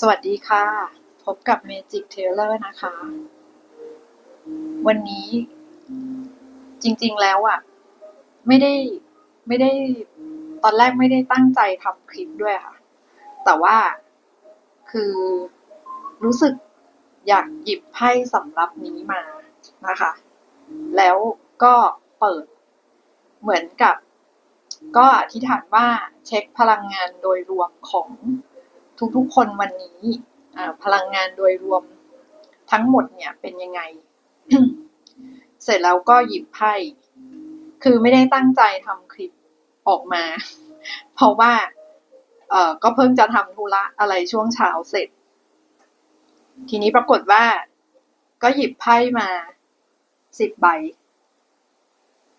สวัสดีค่ะ พบกับ Magic Taylor นะคะ วันนี้จริงๆแล้วอะ่ะ ไม่ได้ไม่ได้ตอนแรกไม่ได้ตั้งใจทำคลิปด้วยค่ะ แต่ว่าคือรู้สึกอยากหยิบไพ่สำรับนี้มานะคะ แล้วก็เปิดเหมือนกับ ก็อธิษฐานว่าเช็คพลังงานโดยรวมของ ทุกๆคนวันนี้พลังงานโดยรวมทั้งหมดเนี่ยเป็นยังไง เสร็จแล้วก็หยิบไพ่คือไม่ได้ตั้งใจทำคลิปออกมา เพราะว่า เออก็เพิ่งจะทำธุระอะไรช่วงเช้าเสร็จ ทีนี้ปรากฏว่า ก็หยิบไพ่มาสิบใบ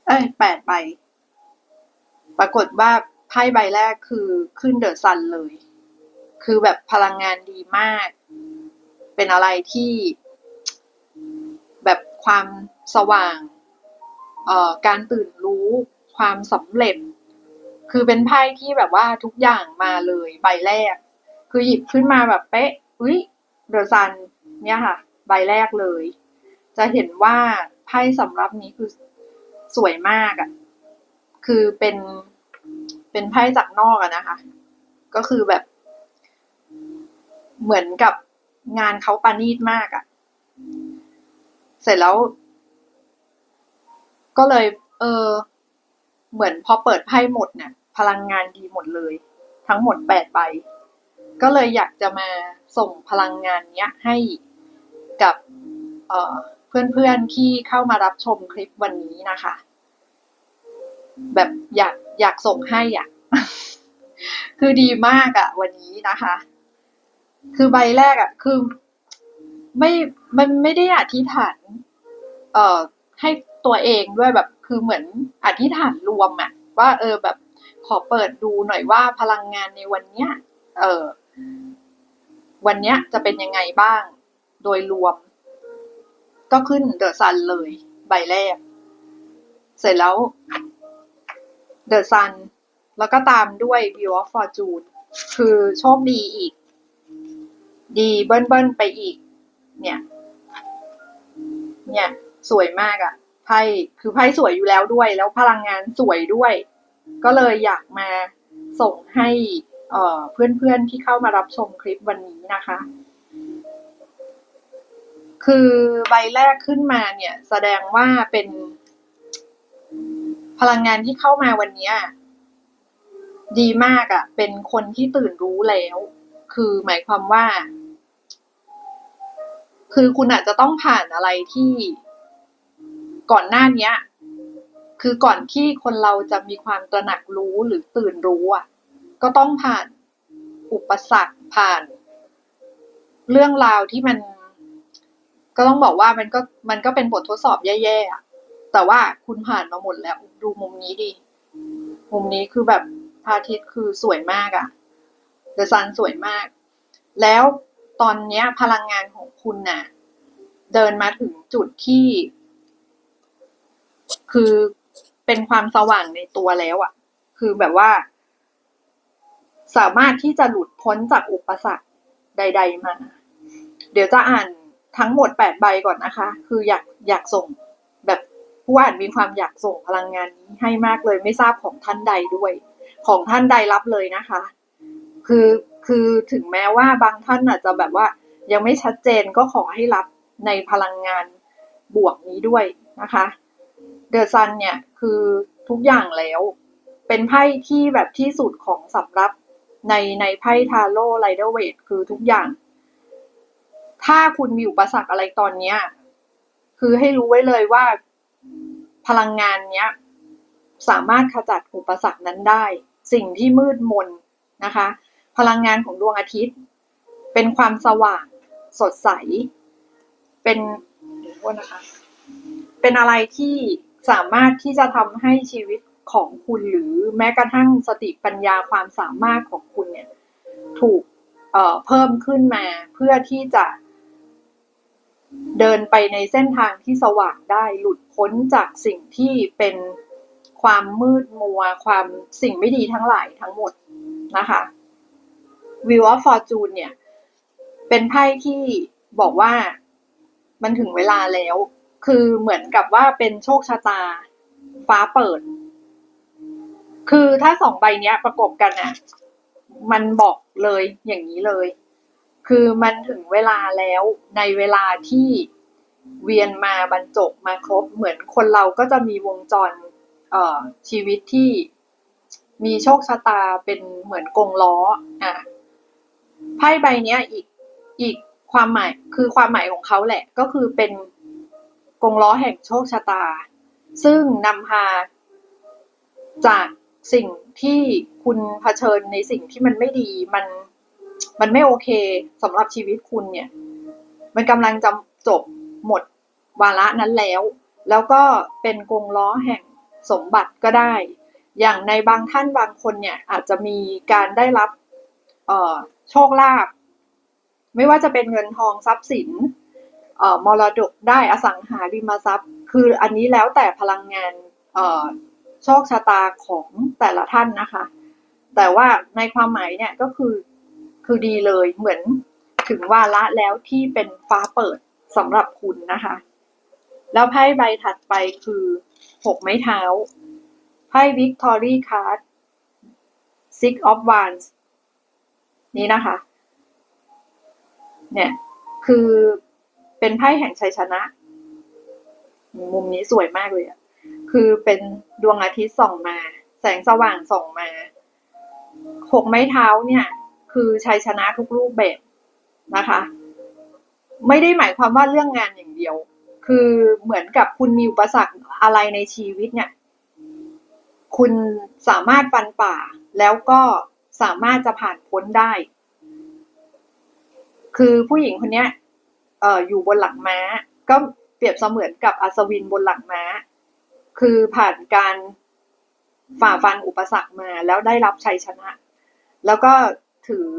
เอ้ยแปดใบ ปรากฏว่าไพ่ใบแรกคือขึ้นเดอะซันเลย คือแบบพลังงานดีมาก เป็นอะไรที่ แบบความสว่างเอ่อการตื่นรู้ความสำเร็จ คือเป็นไพ่ที่แบบว่าทุกอย่างมาเลยใบแรก คือหยิบขึ้นมาแบบเป๊ะอุ้ยเดอะซันเนี่ยค่ะ ใบแรกเลย จะเห็นว่าไพ่สำรับนี้คือสวยมากอะ่ะ คือเป็นเป็นไพ่จากนอกอะนะคะ ก็คือแบบ เหมือนกับงานเขาปานีตมากอะ่ะ เสร็จแล้ว ก็เลย เออ เหมือนพอเปิดไพ่หมดเนี่ย พลังงานดีหมดเลย ทั้งหมดแปดใบ ก็เลยอยากจะมาส่งพลังงานเนี้ยให้กับเออเพื่อนๆที่เข้ามารับชมคลิปวันนี้นะคะ แบบอยากอยากส่งให้อะ คือดีมากอะวันนี้นะคะ คือใบแรกอะ คือไม่มันไม่ได้อธิษฐาน เอ่อ ให้ตัวเองด้วยแบบคือเหมือนอธิษฐานรวมอะ ว่า เออแบบขอเปิดดูหน่อยว่าพลังงานในวันเนี้ย เออวันเนี้ยจะเป็นยังไงบ้าง โดยรวม ก็ขึ้นเดอะซันเลย ใบแรก เสร็จแล้วเดอะซันแล้วก็ตามด้วย View of Fortune คือโชคดีอีก ดีเบิ้ลเบิ้ลไปอีก เนี่ย เนี่ย สวยมากอะ่ะไพ่คือไพ่สวยอยู่แล้วด้วย แล้วพลังงานสวยด้วย ก็เลยอยากมาส่งให้เอ่อเพื่อนๆที่เข้ามารับชมคลิปวันนี้นะคะ คือใบแรกขึ้นมาเนี่ย แสดงว่าเป็น พลังงานที่เข้ามาวันนี้ดีมากอะ่ะ เป็นคนที่ตื่นรู้แล้ว คือหมายความว่า คือคุณอาจจะต้องผ่านอะไรที่ก่อนหน้าเนี้ย คือก่อนที่คนเราจะมีความตระหนักรู้หรือตื่นรู้อะ ก็ต้องผ่านอุปสรรคผ่าน เรื่องราวที่มัน ก็ต้องบอกว่ามันก็มันก็เป็นบททดสอบแย่ๆอะแต่ว่าคุณผ่านมาหมดแล้ว ดูมุมนี้ดิมุมนี้คือแบบพระอาทิตย์คือสวยมากอะเดอะซันสวยมาก แล้ว ตอนเนี้ยพลังงานของคุณน่ะ เดินมาถึงจุดที่ คือเป็นความสว่างในตัวแล้วอะคือแบบว่า สามารถที่จะหลุดพ้นจากอุปสรรคใด ๆ มา เดี๋ยวจะอ่านทั้งหมดแปดใบก่อนนะคะ คืออยากอยากส่ง แบบผู้อ่านมีความอยากส่งพลังงานนี้ให้มากเลยไม่ทราบของท่านใดด้วย ของท่านใดรับเลยนะคะ คือ คือถึงแม้ว่าบางท่านอาจจะแบบว่ายังไม่ชัดเจนก็ขอให้รับในพลังงานบวกนี้ด้วยนะคะเดอะซันเนี่ยคือทุกอย่างแล้วเป็นไพ่ที่แบบที่สุดของสำรับในในไพ่ทาโร่ไรเดอร์เวทคือทุกอย่าง ถ้าคุณมีอุปสรรคอะไรตอนเนี้ย คือให้รู้ไว้เลยว่าพลังงานเนี้ย สามารถขจัดอุปสรรคนั้นได้ สิ่งที่มืดมนนะคะ พลังงานของดวงอาทิตย์ เป็นความสว่าง สดใส เป็นเดี๋ยวโทษนะคะ เป็นอะไรที่สามารถที่จะทำให้ชีวิตของคุณหรือแม้กระทั่งสติปัญญาความสามารถของคุณเนี่ย ถูกเเพิ่มขึ้นมาเพื่อที่จะเดินไปในเส้นทางที่สว่างได้หลุดพ้นจากสิ่งที่เป็นความมืดมัว ความสิ่งไม่ดีทั้งหลายทั้งหมดนะคะ View of Fortune เนี่ย เป็นไพ่ที่บอกว่ามันถึงเวลาแล้ว คือเหมือนกับว่าเป็นโชคชะตา ฟ้าเปิด คือถ้าสองใบเนี้ยประกบกันอะ มันบอกเลยอย่างนี้เลย คือมันถึงเวลาแล้วในเวลาที่เวียนมาบรรจบมาครบ เหมือนคนเราก็จะมีวงจรเอ่อชีวิตที่มีโชคชะตาเป็นเหมือนกงล้อ อะ ไพ่ใบเนี้ยอีกอีกความหมายคือความหมายของเขาแหละ ก็คือเป็นกงล้อแห่งโชคชะตา ซึ่งนำพาจากสิ่งที่คุณเผชิญในสิ่งที่มันไม่ดีมันมันไม่โอเคสำหรับชีวิตคุณเนี่ย มันกำลังจะจบหมดวาระนั้นแล้ว แล้วก็เป็นกงล้อแห่งสมบัติก็ได้ อย่างในบางท่านบางคนเนี่ยอาจจะมีการได้รับเอ่อ โชคลาภไม่ว่าจะเป็นเงินทองทรัพย์สินเอ่อมรดกได้อสังหาริมทรัพย์ คืออันนี้แล้วแต่พลังงานเอ่อโชคชะตาของแต่ละท่านนะคะ แต่ว่าในความหมายเนี่ยก็คือคือดีเลยเหมือนถึงวาระแล้วที่เป็นฟ้าเปิดสำหรับคุณนะคะ แล้วไพ่ใบถัดไปคือหกไม้เท้าไพ่ Victory Card Six of Wands นี้นะคะ เนี่ย คือเป็นไพ่แห่งชัยชนะ มุมนี้สวยมากเลยอะคือเป็นดวงอาทิตย์ส่องมา แสงสว่างส่องมาหกไม้เท้าเนี่ย คือชัยชนะทุกรูปแบบนะคะ ไม่ได้หมายความว่าเรื่องงานอย่างเดียว คือเหมือนกับคุณมีอุปสรรคอะไรในชีวิตเนี่ย คุณสามารถฟันป่าแล้วก็ สามารถจะผ่านพ้นได้ คือผู้หญิงคนนี้เอ่ออยู่บนหลังม้า ก็เปรียบเสมือนกับอัศวินบนหลังม้า คือผ่านการฝ่าฟันอุปสรรคมา แล้วได้รับชัยชนะ แล้วก็ถือ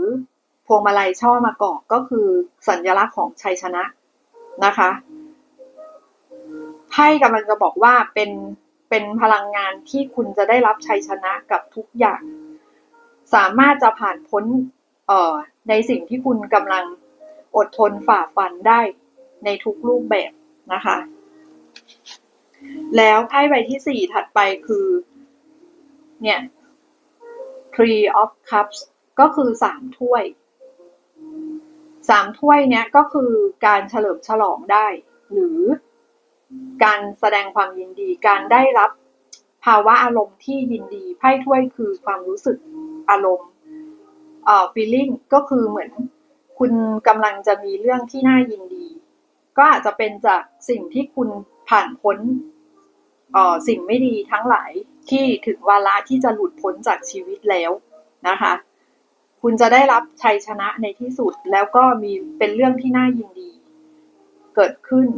พวงมาลัยช่อมากอกก็คือสัญลักษณ์ของชัยชนะนะคะไพ่กำลังจะบอกว่าเป็นเป็นพลังงานที่คุณจะได้รับชัยชนะกับทุกอย่าง สามารถจะผ่านพ้นในสิ่งที่คุณกำลังอดทนฝ่าฟันได้ในทุกรูปแบบนะคะ แล้วไพ่ใบที่สี่ถัดไปคือ เนี่ย Three of Cups ก็คือสามถ้วยสามถ้วยเนี้ยก็คือการเฉลิมฉลองได้ หรือการแสดงความยินดี การได้รับภาวะอารมณ์ที่ยินดีไพ่ถ้วยคือความรู้สึก อารมณ์เอ่อ feeling ก็คือเหมือนคุณกำลังจะมีเรื่องที่น่ายินดี ก็อาจจะเป็นจากสิ่งที่คุณผ่านพ้นเอ่อสิ่งไม่ดีทั้งหลายที่ถึงวาระที่จะหลุดพ้นจากชีวิตแล้วนะคะ คุณจะได้รับชัยชนะในที่สุดแล้วก็มีเป็นเรื่องที่น่ายินดี เกิดขึ้น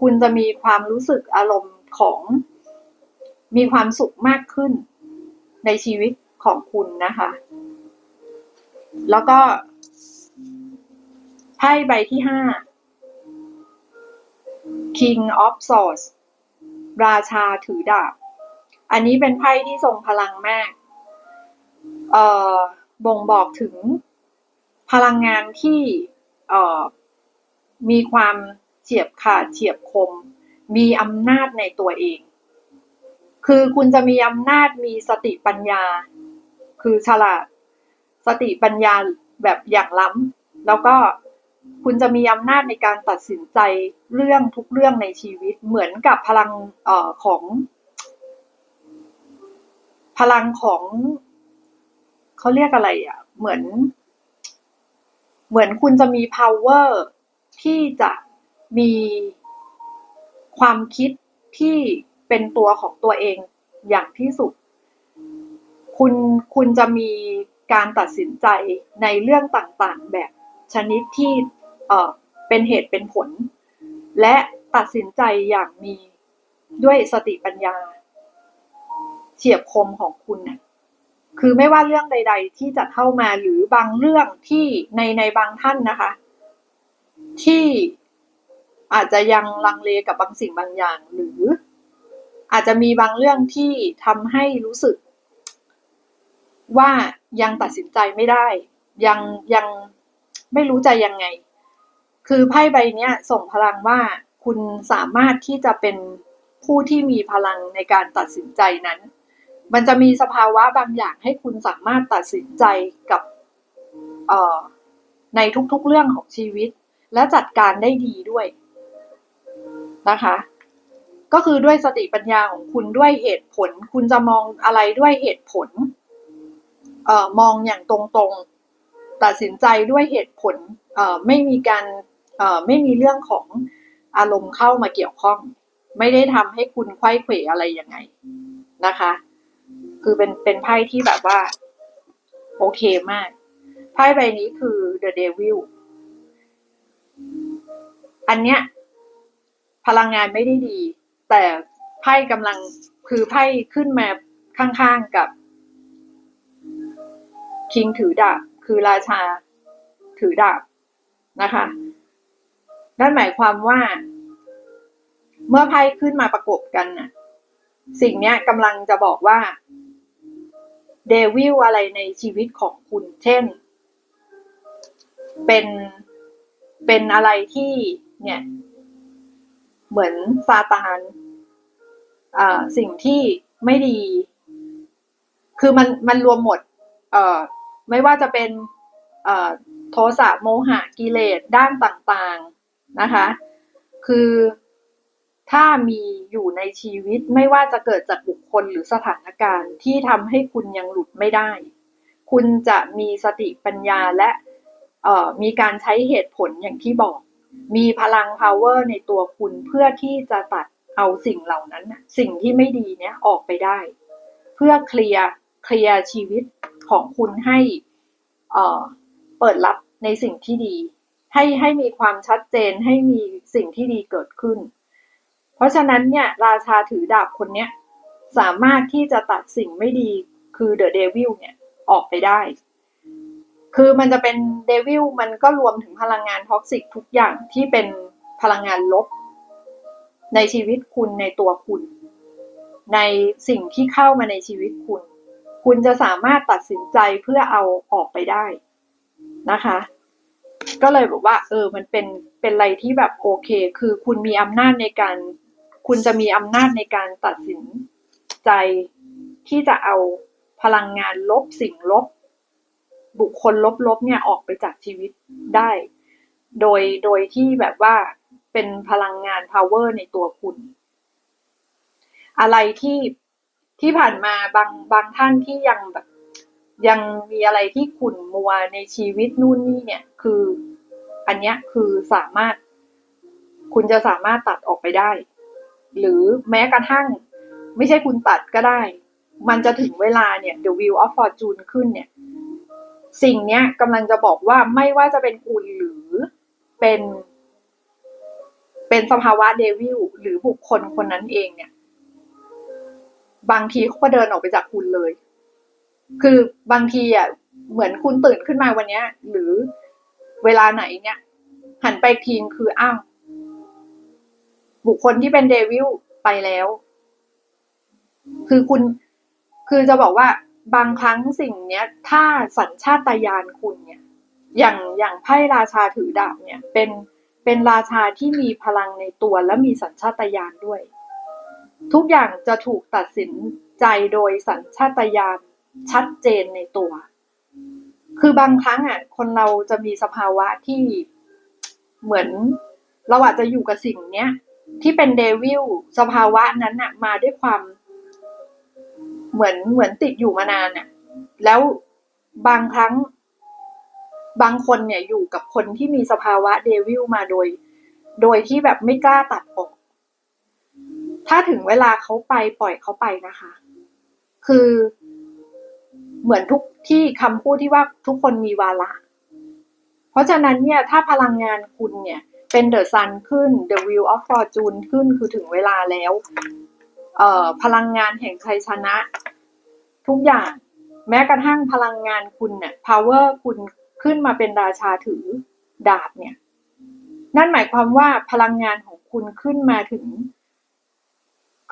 คุณจะมีความรู้สึกอารมณ์ของมีความสุขมากขึ้นในชีวิต ของคุณนะคะ แล้วก็ไพ่ใบที่ห้า King of Swords ราชาถือดาบ อันนี้เป็นไพ่ที่ทรงพลังมาก เอ่อ บ่งบอกถึงพลังงานที่เอ่อ มีความเฉียบขาดเฉียบคม มีอำนาจในตัวเอง คือคุณจะมีอำนาจมีสติปัญญา คือฉลาด สติปัญญาแบบอย่างล้ำแล้วก็คุณจะมีอำนาจในการตัดสินใจเรื่องทุกเรื่องในชีวิตเหมือนกับพลังเอ่อของ พลังของเขาเรียกอะไรอะ เหมือน เหมือนคุณจะมี power ที่จะมีความคิดที่เป็นตัวของตัวเองอย่างที่สุด คุณคุณจะมีการตัดสินใจในเรื่องต่างๆ แบบชนิดที่เอ่อเป็นเหตุเป็นผล และตัดสินใจอย่างมีด้วยสติปัญญา เฉียบคมของคุณนี่ยคือไม่ว่าเรื่องใด ๆ ที่จะเข้ามาหรือบางเรื่องที่ในในบางท่านนะคะ ที่อาจจะยังลังเลกับบางสิ่งบางอย่าง หรืออาจจะมีบางเรื่องที่ทำให้รู้สึก ว่ายังตัดสินใจไม่ได้ ยังยังไม่รู้ใจยังไง คือไพ่ใบนี้ส่งพลังว่าคุณสามารถที่จะเป็นผู้ที่มีพลังในการตัดสินใจนั้น มันจะมีสภาวะบางอย่างให้คุณสามารถตัดสินใจกับเอ่อในทุกๆเรื่องของชีวิต และจัดการได้ดีด้วยนะคะ ก็คือด้วยสติปัญญาของคุณด้วยเหตุผล คุณจะมองอะไรด้วยเหตุผล ออมองอย่างตรงๆ ตัดสินใจด้วยเหตุผลไม่มีการไม่มีเรื่องของอารมณ์เข้ามาเกี่ยวข้อง ไม่ได้ทำให้คุณไข้เขวอะไรยังไงนะคะ คือเป็นเป็นไพ่ที่แบบว่า โอเคมาก ไพ่ใบนี้คือ The Devil อันเนี้ยพลังงานไม่ได้ดี แต่ไพ่กำลังคือไพ่ขึ้นมาข้างๆกับ คิงถือดาบคือราชาถือดาบนะคะ นั่นหมายความว่า เมื่อไพ่ขึ้นมาประกบกันน่ะ สิ่งเนี้ยกำลังจะบอกว่าเดวิลอะไรในชีวิตของคุณเช่น เป็นเป็นอะไรที่เนี่ย เหมือนซาตานอ่าสิ่งที่ไม่ดี คือมันมันรวมหมด เอ่อ ไม่ว่าจะเป็นโทสะโมหะกิเลสด้านต่างๆนะคะ คือถ้ามีอยู่ในชีวิตไม่ว่าจะเกิดจากบุคคลหรือสถานการณ์ที่ทำให้คุณยังหลุดไม่ได้ คุณจะมีสติปัญญาและมีการใช้เหตุผลอย่างที่บอก มีพลัง power ในตัวคุณเพื่อที่จะตัดเอาสิ่งเหล่านั้น สิ่งที่ไม่ดีเนี้ยออกไปได้ เพื่อเคลียร์เคลียร์ชีวิต ของคุณให้เปิดรับในสิ่งที่ดี ให้ให้มีความชัดเจนให้มีสิ่งที่ดีเกิดขึ้น เพราะฉะนั้นเนี่ยราชาถือดาบคนเนี้ยสามารถที่จะตัดสิ่งไม่ดีคือเดอะเดวิลเนี่ยออกไปได้ คือมันจะเป็นเดวิลมันก็รวมถึงพลังงานท็อกซิกทุกอย่างที่เป็นพลังงานลบ ในชีวิตคุณในตัวคุณ ในสิ่งที่เข้ามาในชีวิตคุณ คุณจะสามารถตัดสินใจเพื่อเอาออกไปได้นะคะ ก็เลยบอกว่า เออ มันเป็นเป็นอะไรที่แบบโอเค คือคุณมีอำนาจในการ คุณจะมีอำนาจในการตัดสินใจที่จะเอาพลังงานลบสิ่งลบ บุคคลลบๆเนี่ยออกไปจากชีวิตได้ โดยโดยที่แบบว่าเป็นพลังงาน power ในตัวคุณ อะไรที่ ที่ผ่านมาบางบางท่านที่ยังแบบ ยังมีอะไรที่ขุ่นมัวในชีวิตนู่นนี่เนี่ย คืออันเนี้ยคือสามารถ คุณจะสามารถตัดออกไปได้ หรือแม้กระทั่ง ไม่ใช่คุณตัดก็ได้ มันจะถึงเวลาเนี่ย the wheel of fortune ขึ้นเนี่ย สิ่งเนี้ยกำลังจะบอกว่าไม่ว่าจะเป็นคุณหรือเป็น เป็นสภาวะเดวิลหรือบุคคลคนนั้นเองเนี่ย บางทีเขาก็เดินออกไปจากคุณเลย คือบางทีอะเหมือนคุณตื่นขึ้นมาวันเนี้ย หรือเวลาไหนเนี่ย หันไปอีกทีคืออ้าวบุคคลที่เป็นเดวิลไปแล้ว คือคุณคือจะบอกว่าบางครั้งสิ่งเนี้ย ถ้าสัญชาตญาณคุณเนี่ย อย่างอย่างไพ่ราชาถือดาบเนี่ย เป็นเป็นราชาที่มีพลังในตัวและมีสัญชาตญาณด้วย ทุกอย่างจะถูกตัดสินใจโดยสัญชาตญาณชัดเจนในตัว คือบางครั้งอะ คนเราจะมีสภาวะที่เหมือน เราอาจจะอยู่กับสิ่งเนี้ยที่เป็นเดวิลสภาวะนั้นอะ มาด้วยความ เหมือนเหมือนติดอยู่มานานอะ แล้วบางครั้ง บางคนเนี่ยอยู่กับคนที่มีสภาวะเดวิลมาโดย โดยที่แบบไม่กล้าตัดออก ถ้าถึงเวลาเขาไปปล่อยเขาไปนะคะ คือเหมือนทุกที่คำพูดที่ว่าทุกคนมีวาระ เพราะฉะนั้นเนี่ยถ้าพลังงานคุณเนี่ยเป็นเดอะซันขึ้น The Wheel of Fortune ขึ้นคือถึงเวลาแล้ว เอ่อพลังงานแห่งชัยชนะ ทุกอย่าง แม้กระทั่งพลังงานคุณเนี่ย power คุณขึ้นมาเป็นราชาถือดาบเนี่ย นั่นหมายความว่าพลังงานของคุณขึ้นมาถึง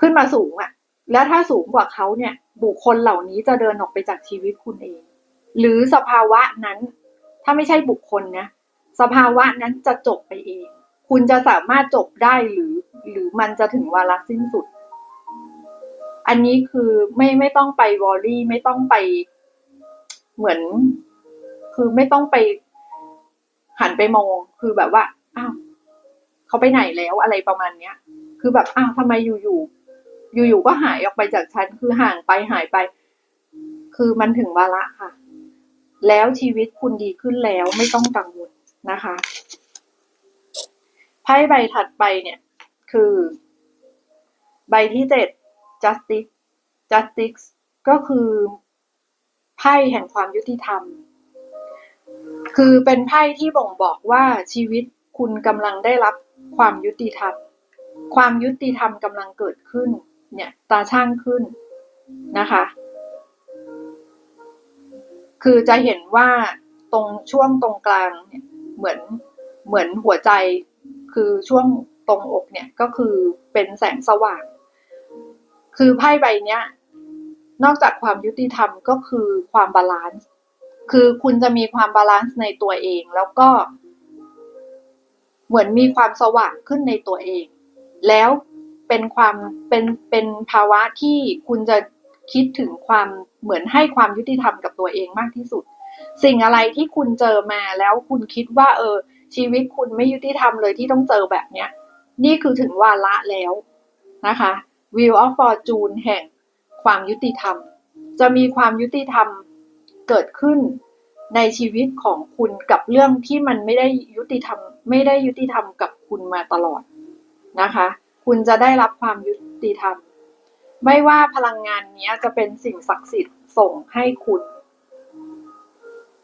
ขึ้นมาสูงอะแล้วถ้าสูงกว่าเขาเนี่ย บุคคลเหล่านี้จะเดินออกไปจากชีวิตคุณเอง หรือสภาวะนั้น ถ้าไม่ใช่บุคคลนะสภาวะนั้นจะจบไปเอง คุณจะสามารถจบได้หรือ หรือมันจะถึงวาระสิ้นสุด อันนี้คือไม่ไม่ต้องไปวอรี่ไม่ต้องไปเหมือน คือไม่ต้องไปหันไปมองคือแบบว่าอ้าวเขาไปไหนแล้วอะไรประมาณเนี้ย คือแบบอ้าวทำไมอยู่อยู่ อยู่ๆก็หายออกไปจากฉันคือห่างไปหายไป คือมันถึงวาระค่ะ แล้วชีวิตคุณดีขึ้นแล้วไม่ต้องกังวลนะคะไพ่ใบถัดไปเนี่ย คือ ใบที่เจ็ด justice justice ก็คือไพ่แห่งความยุติธรรม คือเป็นไพ่ที่บ่งบอกว่าชีวิตคุณกำลังได้รับความยุติธรรม ความยุติธรรมกำลังเกิดขึ้น เนี่ยตาช่างขึ้นนะคะ คือจะเห็นว่าตรงช่วงตรงกลางเนี่ยเหมือนเหมือนหัวใจคือช่วงตรงอกเนี่ยก็คือเป็นแสงสว่าง คือไพ่ใบเนี้ย นอกจากความยุติธรรมก็คือความบาลานซ์คือคุณจะมีความบาลานซ์ในตัวเอง แล้วก็ เหมือนมีความสว่างขึ้นในตัวเอง แล้ว เป็นความเป็นเป็นภาวะที่คุณจะคิดถึงความเหมือนให้ความยุติธรรมกับตัวเองมากที่สุด สิ่งอะไรที่คุณเจอมาแล้วคุณคิดว่าเออ ชีวิตคุณไม่ยุติธรรมเลยที่ต้องเจอแบบเนี้ย นี่คือถึงวาระแล้วนะคะ Wheel of Fortune แห่งความยุติธรรม จะมีความยุติธรรมเกิดขึ้นในชีวิตของคุณกับเรื่องที่มันไม่ได้ยุติธรรม ไม่ได้ยุติธรรมกับคุณมาตลอดนะคะ คุณจะได้รับความยุติธรรม ไม่ว่าพลังงานนี้จะเป็นสิ่งศักดิ์สิทธิ์ส่งให้คุณ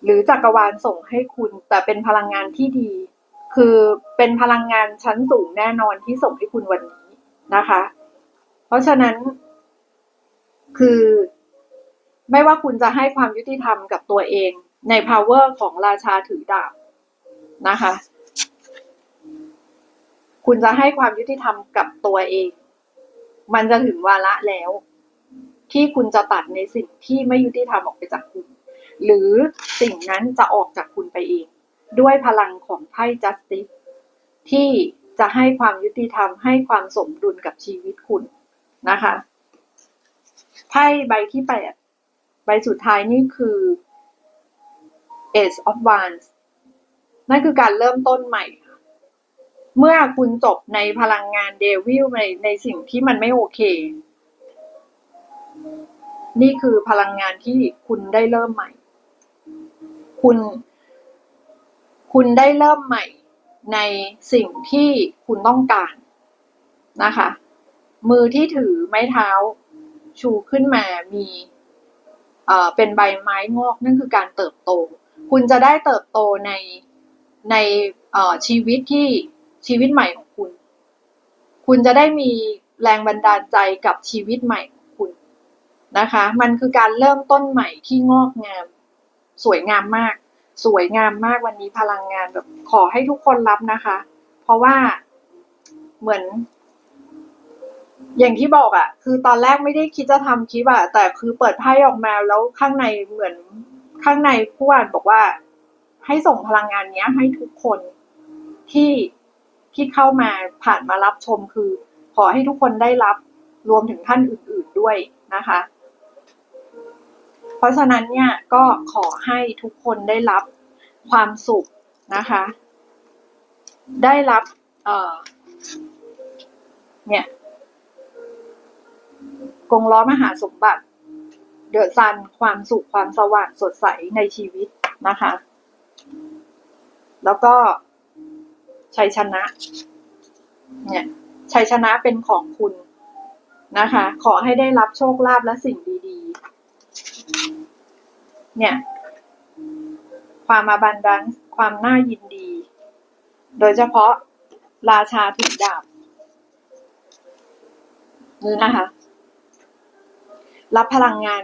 หรือจักรวาลส่งให้คุณ แต่เป็นพลังงานที่ดี คือเป็นพลังงานชั้นสูงแน่นอนที่ส่งให้คุณวันนี้นะคะ เพราะฉะนั้นคือไม่ว่าคุณจะให้ความยุติธรรมกับตัวเอง ใน power ของราชาถือดาบนะคะ คุณจะให้ความยุติธรรมกับตัวเอง มันจะถึงวาระแล้ว ที่คุณจะตัดในสิ่งที่ไม่ยุติธรรมออกไปจากคุณ หรือสิ่งนั้นจะออกจากคุณไปเอง ด้วยพลังของไพ่ justice ที่จะให้ความยุติธรรมให้ความสมดุลกับชีวิตคุณนะคะไพ่ใบที่แปดใบสุดท้ายนี่คือ Ace of Wands นั่นคือการเริ่มต้นใหม่ เมื่อคุณจบในพลังงานเดวิลในในสิ่งที่มันไม่โอเค นี่คือพลังงานที่คุณได้เริ่มใหม่ คุณ คุณได้เริ่มใหม่ในสิ่งที่คุณต้องการนะคะ มือที่ถือไม้เท้าชูขึ้นมามีเอ่อเป็นใบไม้งอกนั่นคือการเติบโต คุณจะได้เติบโตในในเอ่อชีวิตที่ ชีวิตใหม่ของคุณ คุณจะได้มีแรงบันดาลใจกับชีวิตใหม่ของคุณนะคะ มันคือการเริ่มต้นใหม่ที่งอกงาม สวยงามมาก สวยงามมากวันนี้พลังงานแบบขอให้ทุกคนรับนะคะ เพราะว่าเหมือน อย่างที่บอกอะ่ะ คือตอนแรกไม่ได้คิดจะทำคลิปอะแต่คือเปิดไพ่ออกมาแล้วข้างในเหมือนข้างในผู้อ่านบอกว่าให้ส่งพลังงานเนี้ยให้ทุกคนที่ ที่เข้ามาผ่านมารับชมคือ ขอให้ทุกคนได้รับรวมถึงท่านอื่น ๆด้วยนะคะ เพราะฉะนั้นเนี่ยก็ขอให้ทุกคนได้รับความสุขนะคะ ได้รับเอ่อเนี่ยกงล้อมหาสมบัติ เดือะซันความสุขความสว่างสดใสในชีวิตนะคะ แล้วก็ ชัยชนะ เนี่ยชัยชนะเป็นของคุณนะคะ ขอให้ได้รับโชคลาภและสิ่งดีๆ เนี่ย ความอาบันดันความน่ายินดี โดยเฉพาะราชาถือดาบนี่นะคะ รับพลังงาน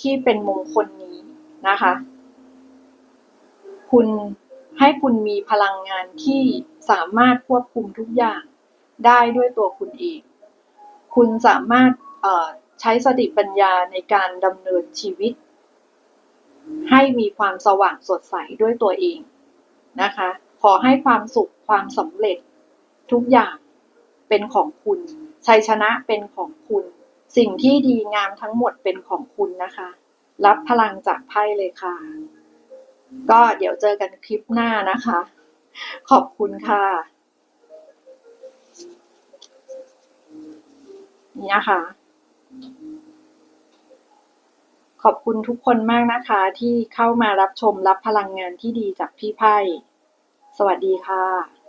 ที่เป็นมงคลนี้นะคะ คุณ ให้คุณมีพลังงานที่สามารถควบคุมทุกอย่างได้ด้วยตัวคุณเอง คุณสามารถใช้สติปัญญาในการดำเนินชีวิต ให้มีความสว่างสดใสด้วยตัวเองนะคะ ขอให้ความสุขความสำเร็จทุกอย่างเป็นของคุณ ชัยชนะเป็นของคุณ สิ่งที่ดีงามทั้งหมดเป็นของคุณนะคะ รับพลังจากไพ่เลยค่ะ ก็เดี๋ยวเจอกันคลิปหน้านะคะ ขอบคุณค่ะ นี่นะคะ ขอบคุณทุกคนมากนะคะ ที่เข้ามารับชมรับพลังงานที่ดีจากพี่ไพ่ สวัสดีค่ะ